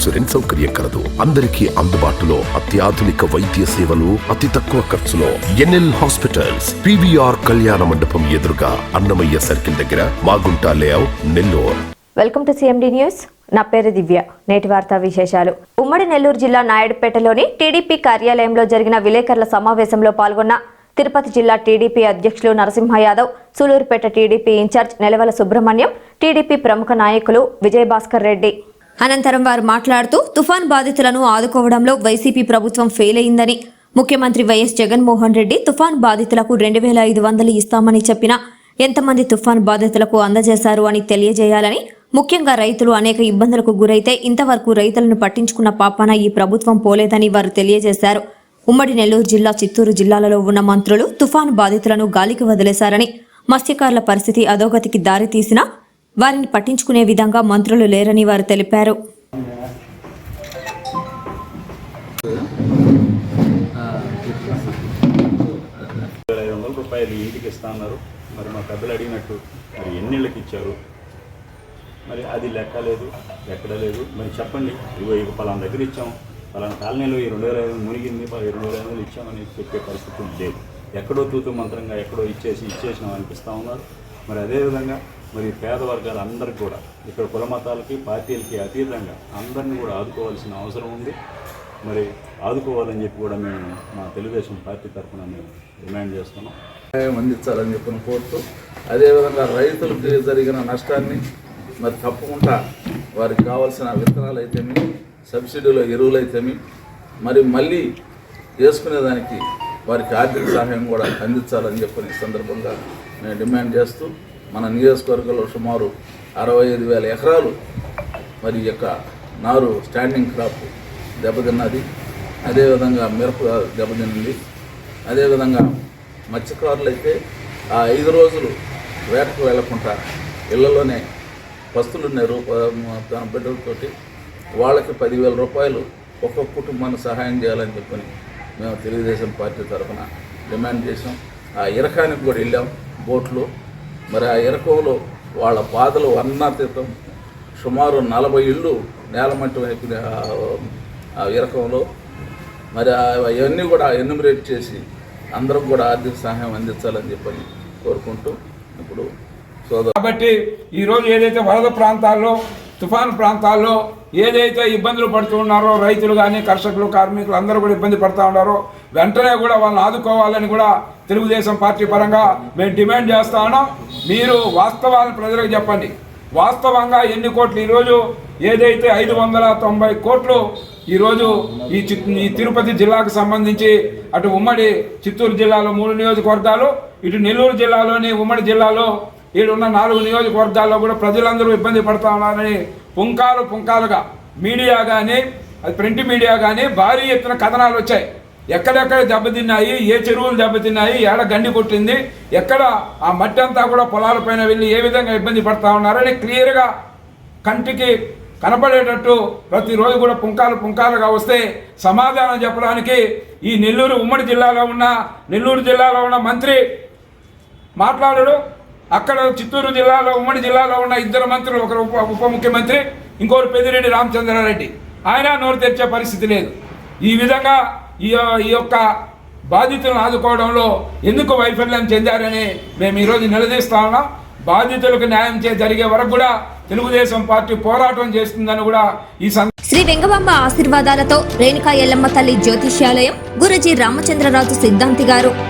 Insurance సౌకర్యం కలదు. అందరికీ అందుబాటులో అత్యాధునిక వైద్య సేవలు అతి తక్కువ ఖర్చులో. ఎన్ఎల్ హాస్పిటల్స్ పివిఆర్ కళ్యాణ మండపం ఎదురుగా అన్నమయ్య సర్కిల్ దగ్గర Magunta layout Nellore. Welcome to CMD news నా పేరు దివ్య. నేటి వార్తా విశేషాలు. ఉమ్మడి నెల్లూరు జిల్లా నాయుడుపేటలోని టీడీపీ కార్యాలయంలో జరిగిన విలేకరుల సమావేశంలో పాల్గొన్న తిరుపతి జిల్లా టీడీపీ అధ్యక్షులు Narasimha Yadav Sullurpeta TDP in charge Nelavala Subrahmanyam TDP ప్రముఖ నాయకులు విజయభాస్కర్ రెడ్డి అనంతరం వారు మాట్లాడుతూ తుఫాన్ బాధితులను ఆదుకోవడంలో వైసీపీ ప్రభుత్వం ఫెయిల్ అయిందని ముఖ్యమంత్రి వైఎస్ జగన్మోహన్ రెడ్డి తుఫాన్ బాధితులకు రెండు వేల ఐదు వందలు ఇస్తామని చెప్పినా ఎంతమంది తుఫాన్ బాధితులకు అందజేశారు అని తెలియజేయాలని ముఖ్యంగా రైతులు అనేక ఇబ్బందులకు గురైతే ఇంతవరకు రైతులను పట్టించుకున్న పాపాన ఈ ప్రభుత్వం పోలేదని వారు తెలియజేశారు. ఉమ్మడి నెల్లూరు జిల్లా చిత్తూరు జిల్లాలలో ఉన్న మంత్రులు తుఫాను బాధితులను గాలికి వదిలేశారని మత్స్యకారుల పరిస్థితి అధోగతికి దారితీసినా వారిని పట్టించుకునే విధంగా మంత్రులు లేరని వారు తెలిపారు. వేల ఐదు వందల రూపాయలు ఇంటికి ఇస్తా మరి మా పెద్దలు అడిగినట్టు మరి ఎన్నిళ్ళకి ఇచ్చారు? మరి అది లెక్క లేదు ఎక్కడ లేదు. మరి చెప్పండి. ఇగో ఇక పలానా దగ్గర ఇచ్చాం. పలానా కాలనీలో ఈ రెండు వేల ఐదు మునిగింది. రెండు వేల ఐదు వందలు ఇచ్చామని చెప్పే పరిస్థితి లేదు. ఎక్కడో తూతు మంత్రంగా ఎక్కడో ఇచ్చేసి ఇచ్చేసినాం అనిపిస్తూ ఉన్నారు. మరి అదేవిధంగా మరి పేద వర్గాల అందరికి కూడా ఇక్కడ కుల మతాలకి పార్టీలకి అతీతంగా అందరినీ కూడా ఆదుకోవాల్సిన అవసరం ఉంది. మరి ఆదుకోవాలని చెప్పి కూడా మేము మా తెలుగుదేశం పార్టీ తరఫున మేము డిమాండ్ చేస్తున్నాం. సహాయం అందించాలని చెప్పిన కోరుతూ అదేవిధంగా రైతులకు జరిగిన నష్టాన్ని మరి తప్పకుండా వారికి కావాల్సిన విత్తనాలు అయితేమి సబ్సిడీలో ఎరువులు అయితేమి మరి మళ్ళీ వేసుకునేదానికి వారికి ఆర్థిక సహాయం కూడా అందించాలని చెప్పిన సందర్భంగా నేను డిమాండ్ చేస్తూ మన నియోజకవర్గంలో సుమారు అరవై ఐదు వేల ఎకరాలు మరి యొక్క నారు స్టాండింగ్ క్రాప్ దెబ్బతిన్నది. అదేవిధంగా మిరప దెబ్బతిన్నది అదేవిధంగా మత్స్యకారులు అయితే ఆ ఐదు రోజులు వేటకు వెళ్ళకుండా ఇళ్ళలోనే పస్తులు రూప బిడ్డలతోటి వాళ్ళకి పదివేల రూపాయలు ఒక్కొక్క కుటుంబాన్ని సహాయం చేయాలని చెప్పని మేము తెలుగుదేశం పార్టీ తరఫున డిమాండ్ చేసాం ఆ ఇరకానికి కూడా వెళ్ళాం బోట్లు. మరి ఆ ఇరకంలో వాళ్ళ బాధలు వర్ణాతీతం. సుమారు నలభై ఇళ్ళు నేలమట్టం అయిపోయిన ఆ- ఇరకంలో. మరి ఆ- అవన్నీ కూడా ఎన్యూమరేట్ చేసి అందరం కూడా ఆర్థిక సహాయం అందించాలని చెప్పని కోరుకుంటూ ఇప్పుడు కాబట్టి ఈరోజు ఏదైతే వరద ప్రాంతాల్లో తుఫాను ప్రాంతాల్లో ఏదైతే ఇబ్బందులు పడుతూ ఉన్నారో రైతులు కానీ కర్షకులు కార్మికులు అందరూ కూడా ఇబ్బంది పడుతూ ఉన్నారో. వెంటనే కూడా వాళ్ళని ఆదుకోవాలని కూడా తెలుగుదేశం పార్టీ పరంగా మేము డిమాండ్ చేస్తా ఉన్నాం. మీరు వాస్తవాలను ప్రజలకు చెప్పండి. వాస్తవంగా ఎన్ని కోట్లు ఈరోజు ఏదైతే ఐదు వందల తొంభై కోట్లు ఈరోజు ఈ ఈ తిరుపతి జిల్లాకు సంబంధించి అటు ఉమ్మడి చిత్తూరు జిల్లాలో మూడు నియోజకవర్గాలు ఇటు నెల్లూరు జిల్లాలోని ఉమ్మడి జిల్లాలో ఈడున్న నాలుగు నియోజకవర్గాల్లో కూడా ప్రజలందరూ ఇబ్బంది పడతా ఉన్నారని పుంకాలు పుంకాలుగా మీడియా కానీ అది ప్రింట్ మీడియా కానీ భారీ ఎత్తున కథనాలు వచ్చాయి. ఎక్కడెక్కడ దెబ్బతిన్నాయి ఏ చెరువులు దెబ్బతిన్నాయి ఏడ గండి కొట్టింది ఎక్కడ ఆ మట్టి అంతా కూడా పొలాలపైన వెళ్ళి ఏ విధంగా ఇబ్బంది పడతా ఉన్నారని క్లియర్గా కంటికి కనపడేటట్టు ప్రతిరోజు కూడా పుంకాలు పుంకాలుగా వస్తే సమాధానం చెప్పడానికి ఈ నెల్లూరు ఉమ్మడి జిల్లాలో ఉన్న నెల్లూరు జిల్లాలో ఉన్న మంత్రి మాట్లాడడు. అక్కడ చిత్తూరు జిల్లాలో ఉమ్మడి జిల్లాలో ఉన్న ఇద్దరు మంత్రులు ఒకరు ఉప ఉప ముఖ్యమంత్రి ఇంకొకరు పెద్దిరెడ్డి రామచంద్రారెడ్డి. ఆయన నోరు తెరిచే పరిస్థితి లేదు. ఈ విధంగా ఈ ఈ యొక్క బాధితులను ఆదుకోవడంలో ఎందుకు వైఫల్యం చెందారని మేము ఈరోజు నిలదీస్తా ఉన్నాం. బాధితులకు న్యాయం చే జరిగే వరకు కూడా తెలుగుదేశం పార్టీ పోరాటం చేస్తుందని కూడా ఈ శ్రీ వెంగబాంబ ఆశీర్వాదాలతో రేణుకా ఎల్లమ్మ తల్లి జ్యోతిష్యాలయం గురుజీ రామచంద్రరాజు సిద్ధాంతి గారు